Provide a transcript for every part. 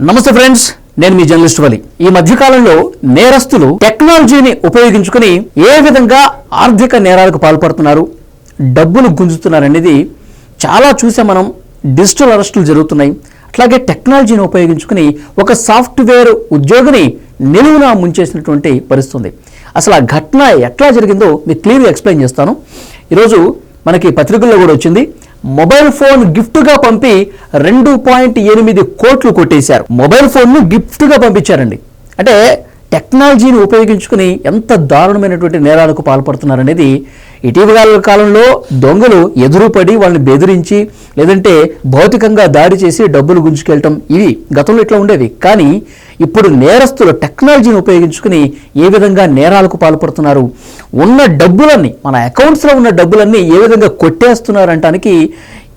నమస్తే ఫ్రెండ్స్ నేను మీ జర్నలిస్ట్ వలి. ఈ మధ్యకాలంలో నేరస్తులు టెక్నాలజీని ఉపయోగించుకుని ఏ విధంగా ఆర్థిక నేరాలకు పాల్పడుతున్నారు డబ్బులు గుంజుతున్నారనేది చాలా చూసే మనం. డిజిటల్ అరెస్టులు జరుగుతున్నాయి. అట్లాగే టెక్నాలజీని ఉపయోగించుకుని ఒక సాఫ్ట్వేర్ ఉద్యోగిని నిలువున ముంచేసినటువంటి పరిస్థితి ఉంది అసలు ఆ ఘటన ఎట్లా జరిగిందో మీకు క్లియర్గా ఎక్స్ప్లెయిన్ చేస్తాను. ఈరోజు మనకి పత్రికల్లో కూడా వచ్చింది. మొబైల్ ఫోన్ గిఫ్ట్గా పంపి రెండు పాయింట్ ఎనిమిది కోట్లు కొట్టేశారు. మొబైల్ ఫోన్ను గిఫ్ట్గా పంపించారండి. అంటే టెక్నాలజీని ఉపయోగించుకుని ఎంత దారుణమైనటువంటి నేరాలకు పాల్పడుతున్నారనేది ఇటీవల కాలంలో దొంగలు ఎదురుపడి వాళ్ళని బెదిరించి లేదంటే భౌతికంగా దాడి చేసి డబ్బులు గుంజుకెళ్ళటం. ఇవి గతంలో ఇట్లా ఉండేవి. కానీ ఇప్పుడు నేరస్తులు టెక్నాలజీని ఉపయోగించుకుని ఏ విధంగా నేరాలకు పాల్పడుతున్నారు? ఉన్న డబ్బులన్నీ మన అకౌంట్స్లో ఉన్న డబ్బులన్నీ ఏ విధంగా కొట్టేస్తున్నారు అంటానికి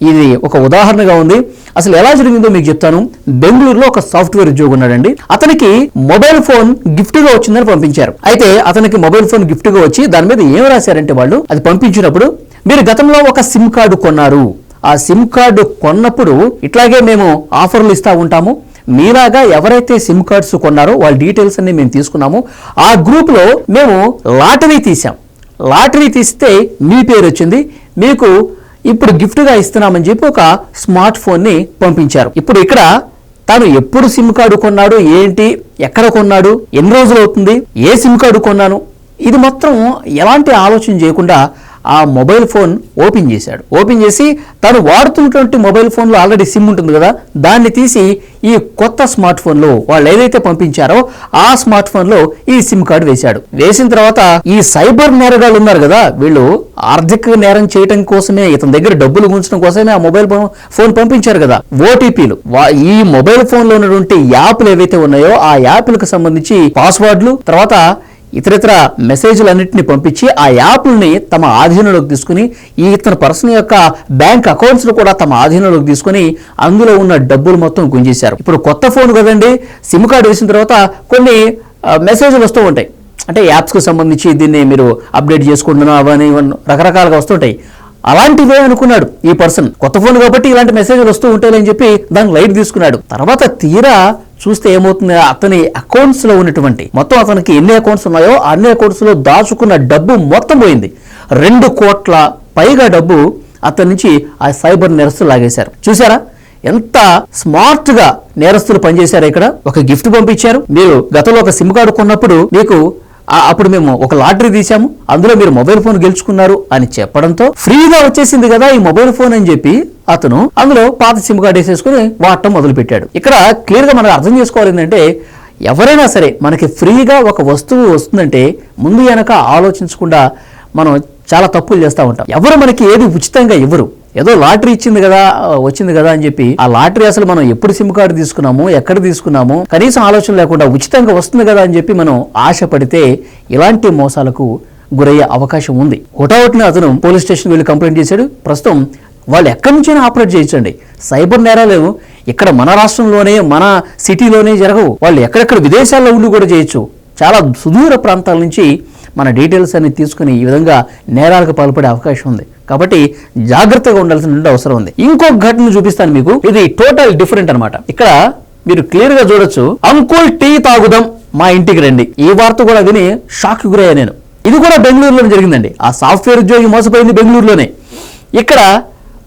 ఇది ఒక ఉదాహరణగా ఉంది. అసలు ఎలా జరిగిందో మీకు చెప్తాను. బెంగళూరులో ఒక సాఫ్ట్వేర్ ఉద్యోగి ఉన్నాడండి. అతనికి మొబైల్ ఫోన్ గిఫ్ట్గా వచ్చిందని పంపించారు. అయితే అతనికి మొబైల్ ఫోన్ గిఫ్ట్గా వచ్చి దాని మీద ఏం రాశారంటే వాళ్ళు అది పంపించినప్పుడు మీరు గతంలో ఒక సిమ్ కార్డు కొన్నారు. ఆ సిమ్ కార్డు కొన్నప్పుడు ఇట్లాగే మేము ఆఫర్లు ఇస్తా ఉంటాము. మీలాగా ఎవరైతే సిమ్ కార్డ్స్ కొన్నారో వాళ్ళ డీటెయిల్స్ అన్ని మేము తీసుకున్నాము. ఆ గ్రూప్లో మేము లాటరీ తీసాం లాటరీ తీస్తే మీ పేరు వచ్చింది. మీకు ఇప్పుడు గిఫ్ట్గా ఇస్తున్నామని చెప్పి ఒక స్మార్ట్ ఫోన్ని పంపించారు. ఇప్పుడు ఇక్కడ తాను ఎప్పుడు సిమ్ కార్డు కొన్నాడు ఏంటి ఎక్కడ కొన్నాడు ఎన్ని రోజులు అవుతుంది ఏ సిమ్ కార్డు కొన్నాను ఇది మొత్తం ఎలాంటి ఆలోచన చేయకుండా ఆ మొబైల్ ఫోన్ ఓపెన్ చేశాడు. ఓపెన్ చేసి తను వాడుతున్నటువంటి మొబైల్ ఫోన్లో ఆల్రెడీ సిమ్ ఉంటుంది కదా దాన్ని తీసి ఈ కొత్త స్మార్ట్ ఫోన్లో వాళ్ళు ఏదైతే పంపించారో ఆ స్మార్ట్ ఫోన్లో ఈ సిమ్ కార్డు వేశాడు. వేసిన తర్వాత ఈ సైబర్ నేరగాళ్ళు ఉన్నారు కదా వీళ్ళు ఆర్థిక నేరం చేయటం కోసమే ఇతని దగ్గర డబ్బులు ఉంచడం కోసమే ఆ మొబైల్ ఫోన్ ఫోన్ పంపించారు కదా. ఓటీపీలు. ఈ మొబైల్ ఫోన్లో ఉన్నటువంటి యాప్లు ఏవైతే ఉన్నాయో ఆ యాప్లకు సంబంధించి పాస్వర్డ్లు తర్వాత ఇతరితర మెసేజ్లన్నింటినీ పంపించి ఆ యాప్లని తమ ఆధీనంలోకి తీసుకుని ఈ ఇతని పర్సన్ యొక్క బ్యాంక్ అకౌంట్స్ను కూడా తమ ఆధీనంలోకి తీసుకుని అందులో ఉన్న డబ్బులు మొత్తం గుంజేశారు. ఇప్పుడు కొత్త ఫోన్ కదండి సిమ్ కార్డు వేసిన తర్వాత కొన్ని మెసేజ్లు వస్తూ ఉంటాయి. అంటే యాప్స్కి సంబంధించి దీన్ని మీరు అప్డేట్ చేసుకుంటున్నా అవన్నీ ఇవన్నీ రకరకాలుగా వస్తుంటాయి. అలాంటివే అనుకున్నాడు ఈ పర్సన్. కొత్త ఫోన్ కాబట్టి ఇలాంటి మెసేజ్లు వస్తూ ఉంటాయని చెప్పి దానికి లైట్ తీసుకున్నాడు. తర్వాత తీరా చూస్తే ఏమవుతుంది? అతని అకౌంట్స్లో ఉన్నటువంటి మొత్తం అతనికి ఎన్ని అకౌంట్స్ ఉన్నాయో అన్ని అకౌంట్స్లో దాచుకున్న డబ్బు మొత్తం పోయింది. రెండు కోట్ల పైగా డబ్బు అతని నుంచి ఆ సైబర్ నేరస్తులు లాగేశారు. చూసారా ఎంత స్మార్ట్గా నేరస్తులు పనిచేశారు ఇక్కడ. ఒక గిఫ్ట్ పంపించారు. మీరు గతంలో ఒక సిమ్ కార్డు కొన్నప్పుడు మీకు అప్పుడు మేము ఒక లాటరీ తీసాము అందులో మీరు మొబైల్ ఫోన్ గెలుచుకున్నారు అని చెప్పడంతో ఫ్రీగా వచ్చేసింది కదా ఈ మొబైల్ ఫోన్ అని చెప్పి అతను అందులో పాత సిమ్ కార్డు వేసేసుకుని వాడటం మొదలుపెట్టాడు. ఇక్కడ క్లియర్గా మనం అర్థం చేసుకోవాలి ఏంటంటే ఎవరైనా సరే మనకి ఫ్రీగా ఒక వస్తువు వస్తుందంటే ముందు వెనక ఆలోచించకుండా మనం చాలా తప్పులు చేస్తూ ఉంటాం. ఎవరు మనకి ఏది ఉచితంగా ఇవ్వరు. ఏదో లాటరీ ఇచ్చింది కదా వచ్చింది కదా అని చెప్పి ఆ లాటరీ అసలు మనం ఎప్పుడు సిమ్ కార్డు తీసుకున్నాము ఎక్కడ తీసుకున్నాము కనీసం ఆలోచన లేకుండా ఉచితంగా వస్తుంది కదా అని చెప్పి మనం ఆశపడితే ఇలాంటి మోసాలకు గురయ్యే అవకాశం ఉంది. హుటాహుటిన అతను పోలీస్ స్టేషన్ వెళ్ళి కంప్లైంట్ చేశాడు. ప్రస్తుతం వాళ్ళు ఎక్కడి నుంచైనా ఆపరేట్ చేయించండి. సైబర్ నేరాలు ఇక్కడ మన రాష్ట్రంలోనే మన సిటీలోనే జరగవు. వాళ్ళు ఎక్కడెక్కడ విదేశాల్లో ఉండి కూడా చేయొచ్చు. చాలా సుదూర ప్రాంతాల నుంచి మన డీటెయిల్స్ అన్ని తీసుకుని ఈ విధంగా నేరాలకు పాల్పడే అవకాశం ఉంది. కాబట్టి జాగ్రత్తగా ఉండాల్సిన అవసరం ఉంది. ఇంకొక ఘటన చూపిస్తాను మీకు. ఇది టోటల్ డిఫరెంట్ అనమాట ఇక్కడ మీరు క్లియర్గా చూడొచ్చు. అంకుల్ టీ తాగుదాం మా ఇంటికి రండి. ఈ వార్త కూడా విని షాక్ గురయ్యా నేను. ఇది కూడా బెంగళూరులోనే జరిగిందండి. ఆ సాఫ్ట్వేర్ ఉద్యోగి మోసపోయింది బెంగళూరులోనే. ఇక్కడ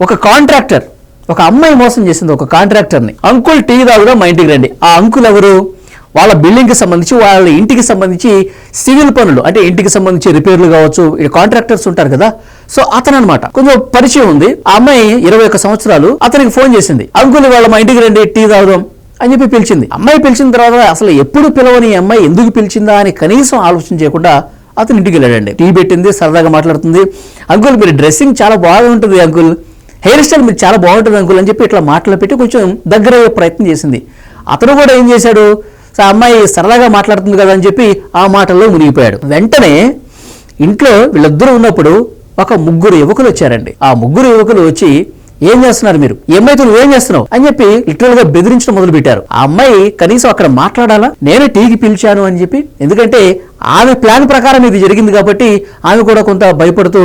ఒక కాంట్రాక్టర్ ఒక అమ్మాయి మోసం చేసింది ఒక కాంట్రాక్టర్ని అంకుల్ టీ తాగుదాం మా ఇంటికి రండి. ఆ అంకుల్ ఎవరు? వాళ్ళ బిల్డింగ్కి సంబంధించి వాళ్ళ ఇంటికి సంబంధించి సివిల్ పనులు అంటే ఇంటికి సంబంధించి రిపేర్లు కావచ్చు ఈ కాంట్రాక్టర్స్ ఉంటారు కదా సో అతను అనమాట కొంచెం పరిచయం ఉంది. ఆ అమ్మాయి ఇరవై ఒక్క సంవత్సరాలు అతనికి ఫోన్ చేసింది. అంకుల్ వాళ్ళ మా ఇంటికి రండి టీ తాగుదాం అని చెప్పి పిలిచింది. అమ్మాయి పిలిచిన తర్వాత అసలు ఎప్పుడు పిలవని ఈ అమ్మాయి ఎందుకు పిలిచిందా అని కనీసం ఆలోచన చేయకుండా అతను ఇంటికి వెళ్ళాడండి. టీ పెట్టింది సరదాగా మాట్లాడుతుంది. అంకుల్ మీరు డ్రెస్సింగ్ చాలా బాగుంటుంది అంకుల్. హెయిర్ స్టైల్ మీరు చాలా బాగుంటుంది అంకుల్ అని చెప్పి ఇట్లా మాటలు పెట్టి కొంచెం దగ్గర అయ్యే ప్రయత్నం చేసింది. అతను కూడా ఏం చేశాడు? సో ఆ అమ్మాయి సరదాగా మాట్లాడుతుంది కదా అని చెప్పి ఆ మాటల్లో మునిగిపోయాడు. వెంటనే ఇంట్లో వీళ్ళిద్దరూ ఉన్నప్పుడు ఒక ముగ్గురు యువకులు వచ్చారండి. ఆ ముగ్గురు యువకులు వచ్చి ఏం చేస్తున్నారు మీరు? ఏమైతే ఏం నువ్వేం చేస్తున్నావు? అని చెప్పి లిటరల్గా బెదిరించడం మొదలు పెట్టారు ఆ అమ్మాయి కనీసం అక్కడ మాట్లాడాలా? నేనే టీకి పిలిచాను అని చెప్పి ఎందుకంటే ఆమె ప్లాన్ ప్రకారం ఇది జరిగింది కాబట్టి ఆమె కూడా కొంత భయపడుతూ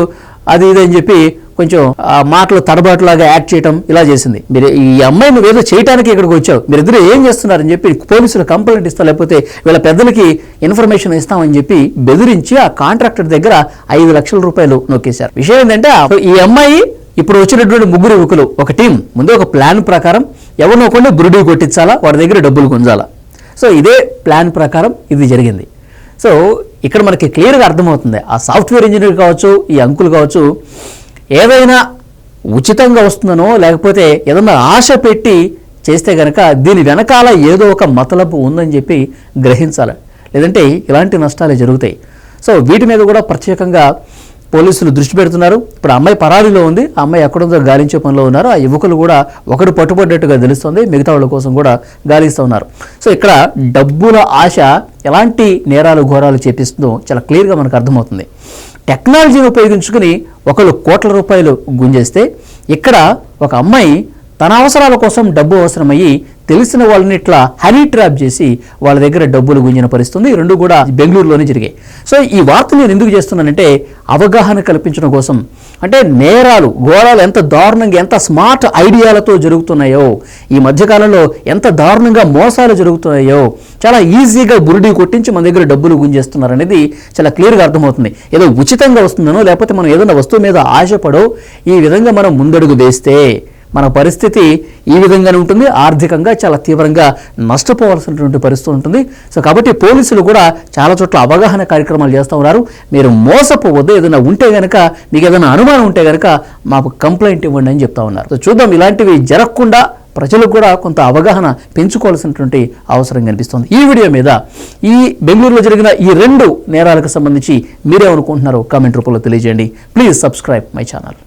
అది ఇది అని చెప్పి కొంచెం ఆ మాటలు తడబాటులాగా యాక్ట్ చేయడం ఇలా చేసింది. మీరు ఈ అమ్మాయి నువ్వేదో చేయడానికి ఇక్కడికి వచ్చావు. మీరిద్దరు ఏం చేస్తున్నారని చెప్పి పోలీసులు కంప్లైంట్ ఇస్తా లేకపోతే వీళ్ళ పెద్దలకి ఇన్ఫర్మేషన్ ఇస్తామని చెప్పి బెదిరించి ఆ కాంట్రాక్టర్ దగ్గర ఐదు లక్షల రూపాయలు నొక్కేశారు. విషయం ఏంటంటే ఈ అమ్మాయి ఇప్పుడు వచ్చినటువంటి ముగ్గురు యువకులు ఒక టీం ముందు ఒక ప్లాన్ ప్రకారం ఎవరినో కొన్ని బురుడి కొట్టించాలా వాడి దగ్గర డబ్బులు గుంజాలా. సో ఇదే ప్లాన్ ప్రకారం ఇది జరిగింది. సో ఇక్కడ మనకి క్లియర్గా అర్థమవుతుంది. ఆ సాఫ్ట్వేర్ ఇంజనీర్ కావచ్చు ఈ అంకులు కావచ్చు ఏదైనా ఉచితంగా వస్తుందనో లేకపోతే ఏదన్నా ఆశ పెట్టి చేస్తే కనుక దీని వెనకాల ఏదో ఒక మతలబు ఉందని చెప్పి గ్రహించాలి. లేదంటే ఇలాంటి నష్టాలే జరుగుతాయి. సో వీటి మీద కూడా ప్రత్యేకంగా పోలీసులు దృష్టి పెడుతున్నారు. ఇప్పుడు అమ్మాయి పరారీలో ఉంది. అమ్మాయి ఎక్కడుందో గాలించే పనిలో ఉన్నారు. ఆ యువకులు కూడా ఒకరు పట్టుబడ్డట్టుగా తెలుస్తుంది. మిగతా వాళ్ళ కోసం కూడా గాలిస్తూ ఉన్నారు. సో ఇక్కడ డబ్బుల ఆశ ఎలాంటి నేరాలు ఘోరాలు చేపిస్తుందో చాలా క్లియర్గా మనకు అర్థమవుతుంది. టెక్నాలజీని ఉపయోగించుకుని ఒకళ్ళు కోట్ల రూపాయలు గుంజేస్తే ఇక్కడ ఒక అమ్మాయి తన అవసరాల కోసం డబ్బు అవసరమయ్యి తెలిసిన వాళ్ళని ఇట్లా హనీ ట్రాప్ చేసి వాళ్ళ దగ్గర డబ్బులు గుంజిన పరిస్థితుంది. రెండు కూడా బెంగళూరులోనే జరిగాయి. సో ఈ వార్త నేను ఎందుకు చేస్తున్నానంటే అవగాహన కల్పించడం కోసం. అంటే నేరాలు ఘోరాలు ఎంత దారుణంగా ఎంత స్మార్ట్ ఐడియాలతో జరుగుతున్నాయో ఈ మధ్యకాలంలో ఎంత దారుణంగా మోసాలు జరుగుతున్నాయో చాలా ఈజీగా బురుడి కొట్టించి మన దగ్గర డబ్బులు గుంజేస్తున్నారు అనేది చాలా క్లియర్గా అర్థమవుతుంది. ఏదో ఉచితంగా వస్తుందనో లేకపోతే మనం ఏదైనా వస్తువు మీద ఆశపడో ఈ విధంగా మనం ముందడుగు వేస్తే మన పరిస్థితి ఈ విధంగానే ఉంటుంది. ఆర్థికంగా చాలా తీవ్రంగా నష్టపోవాల్సినటువంటి పరిస్థితి ఉంటుంది. సో కాబట్టి పోలీసులు కూడా చాలా చోట్ల అవగాహన కార్యక్రమాలు చేస్తూ ఉన్నారు. మీరు మోసపోవద్దు. ఏదైనా ఉంటే గనక మీకు ఏదైనా అనుమానం ఉంటే కనుక మాకు కంప్లైంట్ ఇవ్వండి అని చెప్తా ఉన్నారు. సో చూద్దాం ఇలాంటివి జరగకుండా ప్రజలకు కూడా కొంత అవగాహన పెంచుకోవాల్సినటువంటి అవసరం కనిపిస్తుంది. ఈ వీడియో మీద ఈ బెంగళూరులో జరిగిన ఈ రెండు నేరాలకు సంబంధించి మీరేమనుకుంటున్నారో కామెంట్ రూపంలో తెలియజేయండి. Please subscribe my channel.